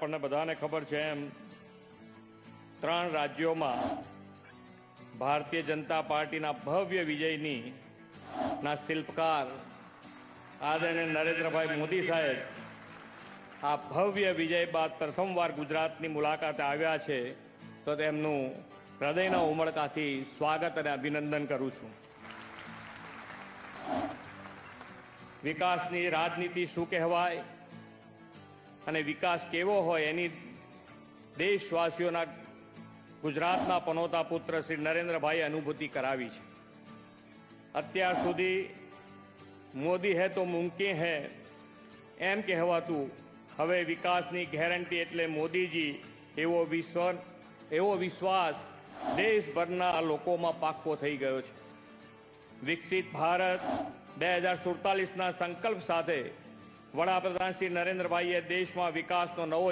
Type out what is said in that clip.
આપણને બધાને ખબર છે એમ, ત્રણ રાજ્યોમાં ભારતીય જનતા પાર્ટીના ભવ્ય વિજયની, ના શિલ્પકાર આદરણીય નરેન્દ્રભાઈ મોદી સાહેબ, આ ભવ્ય વિજય બાદ પ્રથમવાર ગુજરાતની મુલાકાતે આવ્યા છે, તો તેમનું હૃદયના ઉમળકાથી સ્વાગત અને અભિનંદન કરું છું. વિકાસની રાજનીતિ શું કહેવાય? અને વિકાસ કેવો હોય એની દેશવાસીઓના ગુજરાતના પનોતા પુત્ર શ્રી નરેન્દ્રભાઈએ અનુભૂતિ કરાવી છે. અત્યાર સુધી મોદી હે તો મુમકિન હે એમ કહેવાતું હવે વિકાસની ગેરંટી એટલે મોદીજી એવો વિશ્વ એવો વિશ્વાસ દેશભરના લોકોમાં પાક્કો થઈ ગયો છે. વિકસિત ભારત બે હજાર સુડતાલીસના સંકલ્પ સાથે વડાપ્રધાન શ્રી નરેન્દ્રભાઈએ દેશમાં વિકાસનો નવો